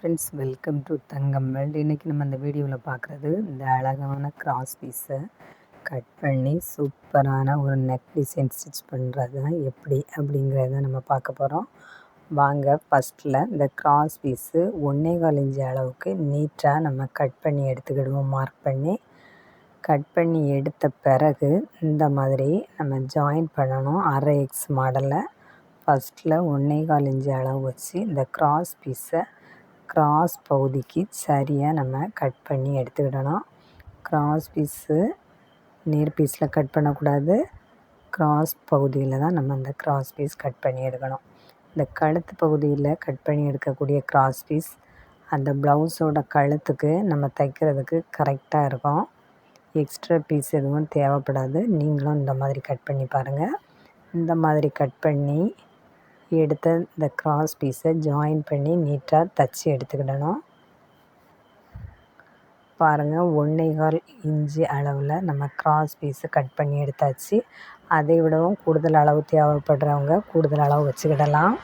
Friends welcome to Thangam world இன்றைக்கி நம்ம இந்த வீடியோவில் பார்க்குறது இந்த அழகான கிராஸ் பீஸை கட் பண்ணி சூப்பரான ஒரு நெக் டிசைன் ஸ்டிச் பண்ணுறது தான் எப்படி அப்படிங்கிறத நம்ம பார்க்க போகிறோம் வாங்க ஃபஸ்ட்டில் இந்த கிராஸ் பீஸு ஒன்றே கால் இஞ்சி அளவுக்கு நீட்டாக நம்ம கட் பண்ணி எடுத்துக்கிடுவோம். மார்க் பண்ணி கட் பண்ணி எடுத்த பிறகு இந்த மாதிரி நம்ம ஜாயின் பண்ணணும். அரை எக்ஸ் மாடலில் ஃபஸ்ட்டில் ஒன்றே கால் இஞ்சி அளவு வச்சு இந்த கிராஸ் பீஸை கிராஸ் பகுதிக்கு சரியாக நம்ம கட் பண்ணி எடுத்துக்கிடணும் கிராஸ் பீஸு நேர் பீஸில் கட் பண்ணக்கூடாது. கிராஸ் பகுதியில் தான் நம்ம அந்த கிராஸ் பீஸ் கட் பண்ணி எடுக்கணும். இந்த கழுத்து பகுதியில் கட் பண்ணி எடுக்கக்கூடிய கிராஸ் பீஸ் அந்த ப்ளவுஸோட கழுத்துக்கு நம்ம தைக்கிறதுக்கு கரெக்டாக இருக்கும். எக்ஸ்ட்ரா பீஸ் எதுவும் தேவைப்படாது. நீங்களும் இந்த மாதிரி கட் பண்ணி பாருங்கள் இந்த மாதிரி கட் பண்ணி எடுத்த இந்த கிராஸ் பீஸை ஜாயின் பண்ணி நீட்டாக தச்சு எடுத்துக்கிடணும். பாருங்கள் ஒன்றே கால் இன்ச்சு அளவில் நம்ம கிராஸ் பீஸை கட் பண்ணி எடுத்தாச்சு. அதை விடவும் கூடுதல் அளவு தேவைப்படுறவங்க கூடுதல் அளவு வச்சுக்கிடலாம்.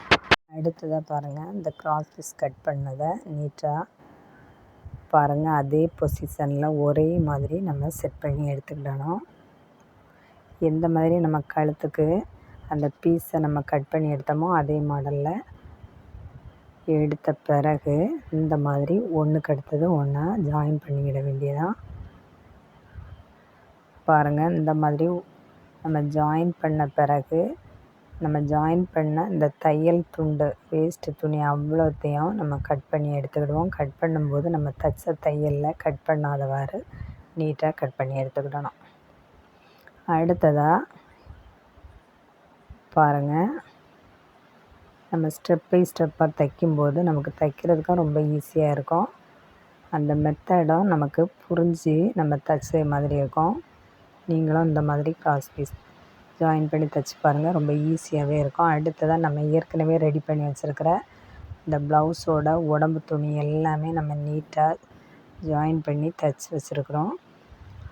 அடுத்ததாக பாருங்கள் இந்த கிராஸ் பீஸ் கட் பண்ணதை நீட்டாக பாருங்கள் அதே பொசிஷனில் ஒரே மாதிரி நம்ம செட் பண்ணி எடுத்துக்கிடணும். எந்த மாதிரி நம்ம கழுத்துக்கு அந்த பீஸை நம்ம கட் பண்ணி எடுத்தோமோ அதே மாடலில் எடுத்த பிறகு இந்த மாதிரி ஒன்றுக்கு அடுத்தது ஒன்றா ஜாயின் பண்ணிக்கிட வேண்டியதான் பாருங்கள் இந்த மாதிரி நம்ம ஜாயின் பண்ண பிறகு நம்ம ஜாயின் பண்ண இந்த தையல் துண்டு வேஸ்ட்டு துணி அவ்வளோத்தையும் நம்ம கட் பண்ணி எடுத்துக்கிடுவோம். கட் பண்ணும்போது நம்ம தச்ச தையலில் கட் பண்ணாதவாறு நீட்டாக கட் பண்ணி எடுத்துக்கிடணும். அடுத்ததாக பாருங்கள் நம்ம ஸ்டெப் பை ஸ்டெப்பாக தைக்கும்போது நமக்கு தைக்கிறதுக்கும் ரொம்ப ஈஸியாக இருக்கும். அந்த மெத்தடும் நமக்கு புரிஞ்சு நம்ம தைச்ச மாதிரி இருக்கும். நீங்களும் இந்த மாதிரி கிராஸ் பீஸ் ஜாயின் பண்ணி தைச்சி பாருங்கள் ரொம்ப ஈஸியாகவே இருக்கும். அடுத்ததாக நம்ம ஏற்கனவே ரெடி பண்ணி வச்சுருக்கிற இந்த ப்ளவுஸோட உடம்பு துணி எல்லாமே நம்ம நீட்டாக ஜாயின் பண்ணி தைச்சி வச்சுருக்குறோம்.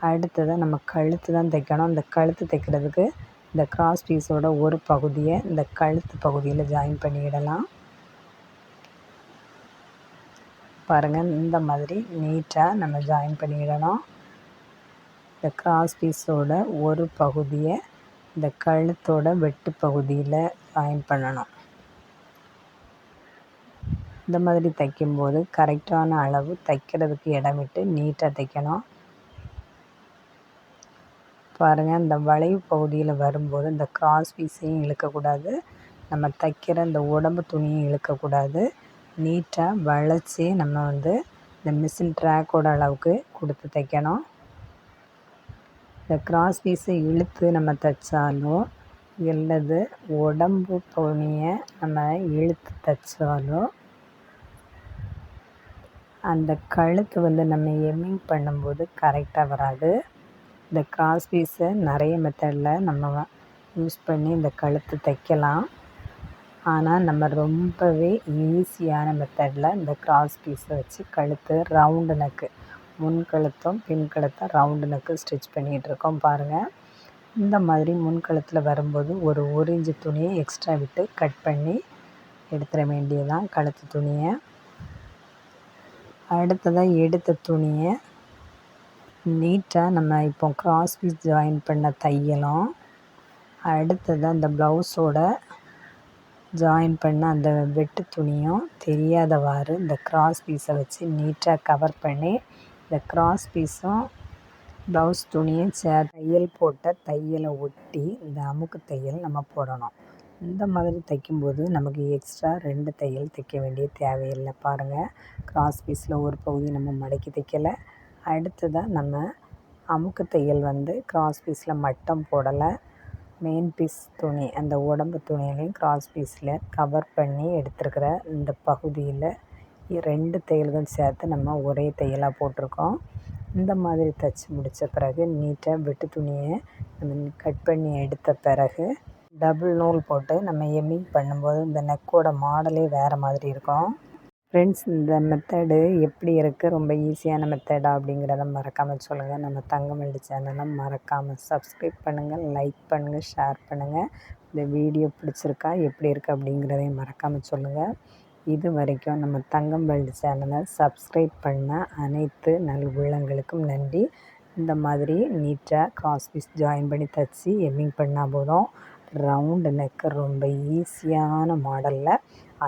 அடுத்ததாக நம்ம கழுத்து தான் தைக்கணும். அந்த கழுத்து தைக்கிறதுக்கு இந்த கிராஸ் பீஸோட ஒரு பகுதியை இந்த கழுத்து பகுதியில் ஜாயின் பண்ணிவிடலாம் பாருங்கள் இந்த மாதிரி நீட்டாக நம்ம ஜாயின் பண்ணிவிடணும் இந்த கிராஸ் பீஸோட ஒரு பகுதியை இந்த கழுத்தோட வெட்டு பகுதியில் ஜாயின் பண்ணணும். இந்த மாதிரி தைக்கும்போது கரெக்டான அளவு தைக்கிறதுக்கு இடம் விட்டு நீட்டாக தைக்கணும். பாருங்கள் இந்த வளைவு பகுதியில் வரும்போது இந்த கிராஸ் பீஸையும் இழுக்கக்கூடாது. நம்ம தைக்கிற இந்த உடம்பு துணியும் இழுக்கக்கூடாது. நீட்டாக வளைச்சி நம்ம வந்து இந்த மிஷின் ட்ராக்கோட அளவுக்கு கொடுத்து தைக்கணும். இந்த கிராஸ் பீஸை இழுத்து நம்ம தைச்சாலோ இல்லது உடம்பு துணியை நம்ம இழுத்து தைச்சாலோ அந்த கழுத்து வந்து நம்ம எம்மிங் பண்ணும்போது கரெக்டாக வராது. இந்த கிராஸ் பீஸை நிறைய மெத்தடில் நம்ம யூஸ் பண்ணி இந்த கழுத்து தைக்கலாம். ஆனால் நம்ம ரொம்பவே ஈஸியான மெத்தடில் இந்த கிராஸ் பீஸை வச்சு கழுத்து ரவுண்டு நெக்கு முன் கழுத்தும் பின் கழுத்தும் ரவுண்டு நெக்கு ஸ்டிச் பண்ணிகிட்ருக்கோம் பாருங்கள் இந்த மாதிரி முன் கழுத்தில் வரும்போது ஒரு ஒரு இன்ச்சு துணியை எக்ஸ்ட்ரா விட்டு கட் பண்ணி எடுத்துட வேண்டியதான் கழுத்து துணியை. அடுத்ததாக எடுத்த துணியை நீட்டாக நம்ம இப்போ கிராஸ் பீஸ் ஜாயின் பண்ண தையலும் அடுத்ததாக அந்த ப்ளவுஸோட ஜாயின் பண்ண அந்த வெட்டு துணியும் தெரியாதவாறு இந்த கிராஸ் பீஸை வச்சு நீட்டாக கவர் பண்ணி இந்த கிராஸ் பீஸும் ப்ளவுஸ் துணியும் சே தையல் போட்ட தையலை ஒட்டி இந்த அமுக்கு தையல் நம்ம போடணும். இந்த மாதிரி தைக்கும்போது நமக்கு எக்ஸ்ட்ரா ரெண்டு தையல் தைக்க வேண்டிய தேவையில்லை. பாருங்கள் கிராஸ் பீஸில் ஒரு பகுதி நம்ம மடக்கி தைக்கலை. அடுத்ததாக நம்ம அமுக்கு தையல் வந்து கிராஸ் பீஸில் மட்டும் போடலை. மெயின் பீஸ் துணி அந்த உடம்பு துணியிலையும் கிராஸ் பீஸில் கவர் பண்ணி எடுத்துருக்கிற இந்த பகுதியில் ரெண்டு தையல்கள் சேர்த்து நம்ம ஒரே தையலாக போட்டிருக்கோம். இந்த மாதிரி தைச்சி முடித்த பிறகு நீட்டாக வெட்டு துணியை நம்ம கட் பண்ணி எடுத்த பிறகு டபுள் நூல் போட்டு நம்ம எம்மிங் பண்ணும்போது இந்த நெக்கோட மாடலே வேறு மாதிரி இருக்கும். ஃப்ரெண்ட்ஸ் இந்த மெத்தடு எப்படி இருக்குது ரொம்ப ஈஸியான மெத்தடா அப்படிங்கிறத மறக்காமல் சொல்லுங்கள் நம்ம தங்கமல்லி சேனலை மறக்காமல் சப்ஸ்கிரைப் பண்ணுங்கள் லைக் பண்ணுங்கள் ஷேர் பண்ணுங்கள் இந்த வீடியோ பிடிச்சிருக்கா? எப்படி இருக்குது அப்படிங்கிறதையும் மறக்காமல் சொல்லுங்கள் இது வரைக்கும் நம்ம தங்கம் வேல்டு சேனலை சப்ஸ்கிரைப் பண்ண அனைத்து நல் உள்ளங்களுக்கும் நன்றி. இந்த மாதிரி நீட்டாக கிராஸ் பீஸ் ஜாயின் பண்ணி தைச்சி எம்மிங் பண்ணால் போதும். ரவுண்டு நெக்கு ரொம்ப ஈஸியான மாடலில்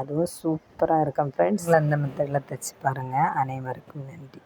அதுவும் சூப்பராக இருக்கும். ஃப்ரெண்ட்ஸ் அந்த மெத்தடில் தைச்சி பாருங்கள் அனைவருக்கும் நன்றி.